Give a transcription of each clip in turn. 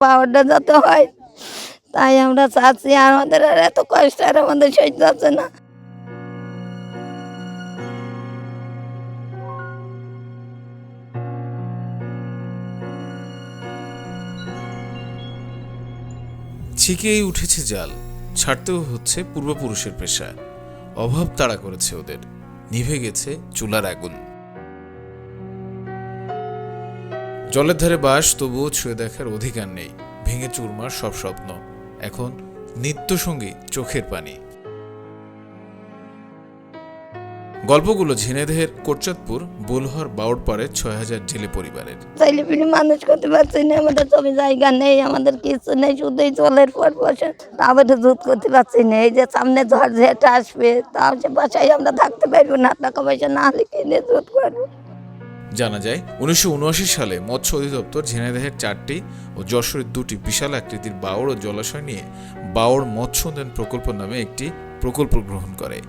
পাওয়ারটা যাতে হয়। তাই আমরা চাচ্ছি আমাদের আর এত কষ্ট আর আমাদের সহ্য হচ্ছে না। ছিকেই উঠেছে জাল, ছাড়তেও হচ্ছে পূর্বপুরুষের পেশা। অভাব তাড়া করেছে ওদের। নিভে গেছে চুলার আগুন। জলের ধারে বাস তবুও ছুঁয়ে দেখার অধিকার নেই। ভেঙে চুরমার সব স্বপ্ন। এখন নিত্যসঙ্গী চোখের পানি। গল্পগুলো ঝিনেদেহের কোটচাঁদপুর, বোলহর, বাউড়পাড়ে ছয় হাজার জেলে পরিবারের। চাইলে পিলে মানুষ করতে পারছি না, আমাদের জমি জায়গা নেই, আমাদের কিছু নেই, শুধুই জলের পর বসে। আমাদের জুত করতে পারছি না, এই যে সামনে ঝড় ঝেঁটা আসবে তাও সে বাসায় আমরা থাকতে পারব না, টাকা পয়সা না হলে কিনে জুত করব? জানা যায়, উনিশশো উনআশি সালে মৎস্য অধিদপ্তর ঝিনাইদহের চারটি ও যশোরের দুটি বিশাল আকৃতির বাওড় ও জলাশয় নিয়ে বাওড় মৎস্য উন্নয়ন প্রকল্প নামে একটি প্রকল্প গ্রহণ করে।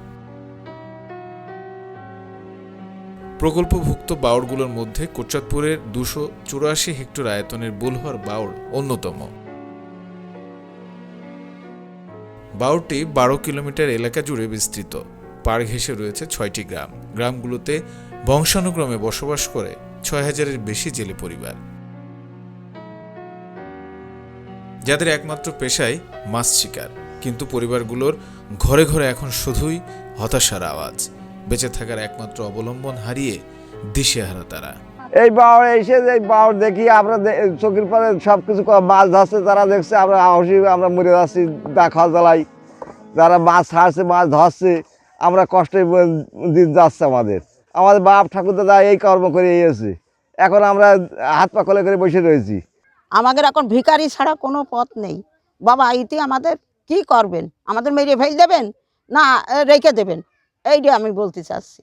প্রকল্পভুক্ত বাওড়গুলোর মধ্যে কোটচাঁদপুরের দুশো চুরাশি হেক্টর আয়তনের বুলহর বাওড় অন্যতম। বাওড়টি বারো কিলোমিটার এলাকা জুড়ে বিস্তৃত। পার ঘেঁষে রয়েছে ছয়টি গ্রাম। গ্রামগুলোতে বংশানুক্রমে বসবাস করে ছয় হাজারের বেশি জেলে পরিবার। যাদের একমাত্র পেশায় মাছ শিকার, কিন্তু পরিবারগুলোর ঘরে ঘরে এখন শুধুই হতাশার আওয়াজ। বেঁচে থাকার একমাত্র অবলম্বন হারিয়ে দিশেহারা তারা। এই বাওড় এসে যে বাওড় দেখি আমরা চোখের পরে সব কিছু মাছ ধরছে, তারা দেখছে আমরা হাসি, আমরা মরে যাচ্ছি দেখা জ্বালাই। যারা মাছ ছাড়ছে মাছ ধরছে, আমরা কষ্টে দিন যাচ্ছে আমাদের। আমাদের বাপ ঠাকুর দাদা এই কর্ম করে এসেছে। এখন আমরা হাত পা কলে করে বসে রয়েছি। আমাদের এখন ভিখারি ছাড়া কোনো পথ নেই। বাবা ইতি আমাদের কি করবেন? আমাদের মেরে ফেল দেবেন না রেখে দেবেন? এইটা আমি বলতে চাচ্ছি।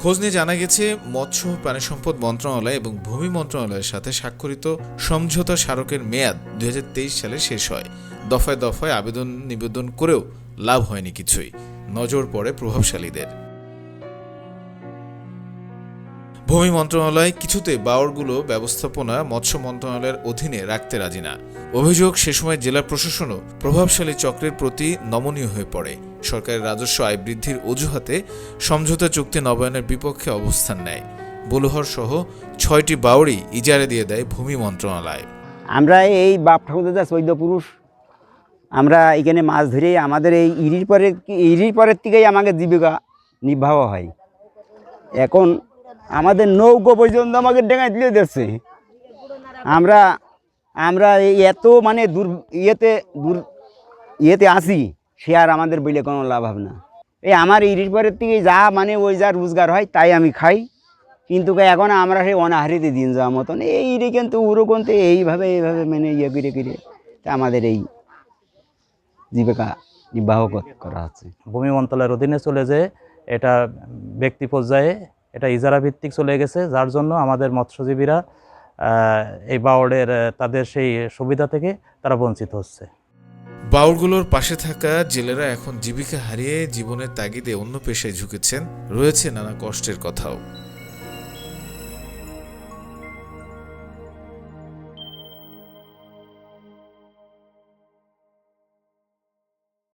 খোঁজ নিয়ে জানা গেছে মৎস্য প্রাণী সম্পদ মন্ত্রণালয় এবং ভূমি মন্ত্রণালয়ের সাথে স্বাক্ষরিত সমঝোতা স্মারকের মেয়াদ দুই হাজার তেইশ সালে শেষ হয়। দফায় দফায় আবেদন নিবেদন করেও লাভ হয়নি কিছুই। নজর পড়ে প্রভাবশালীদের। ভূমি মন্ত্রণালয় কিছুতে বাওরগুলো ব্যবস্থাপনা, মৎস্য মন্ত্রণালয়ের অধীনে রাখতে রাজি না। অভিযোগ, সে সময় জেলা প্রশাসনও প্রভাবশালী চক্রের প্রতি নমনীয় হয়ে পড়ে। সরকারের রাজস্ব আয় বৃদ্ধির অজুহাতে সমঝোতা চুক্তি নবায়নের বিপক্ষে অবস্থান নেয়। বলুহর সহ ছয়টি বাউরি ইজারে দিয়ে দেয় ভূমি মন্ত্রণালয়। আমরা এই বাপ ঠাকুর দাদা চৈদ্য পুরুষ, আমরা এখানে মাছ ধরে আমাদের এই ইরির পরের ইরির পরের থেকেই আমাকে জীবিকা নির্বাহ হয়। এখন আমাদের নৌকো পর্যন্ত আমাকে ডেঙায় দিয়ে দিচ্ছে আমরা আমরা এত মানে দূর, ইয়েতে দূর, ইয়েতে আসি সে আর আমাদের বলে কোনো লাভ হবে না। এই আমার ইরির পরের থেকে যা মানে ওই যা রোজগার হয়, তাই আমি খাই। কিন্তু এখন আমরা সেই অনাহারিতে দিন যাওয়ার মতন এই রে কিন্তু উরোকন্তে এইভাবে এইভাবে মানে ইয়ে করে করে, তা আমাদের এই জীবিকা নির্বাহ করা হচ্ছে। ভূমি মন্ত্রণালয়ের অধীনে চলে যে এটা ব্যক্তি পর্যায়ে এটা ইজারা ভিত্তিক চলে গেছে, যার জন্য আমাদের মৎস্যজীবীরা এই বাওড়ের তাদের সেই সুবিধা থেকে তারা বঞ্চিত হচ্ছে। বাউরগুলোর পাশে থাকা জেলেরা এখন জীবিকা হারিয়ে জীবনের তাগিদে অন্য পেশায় ঝুঁকেছেন, রয়েছে নানা কষ্টের কথাও।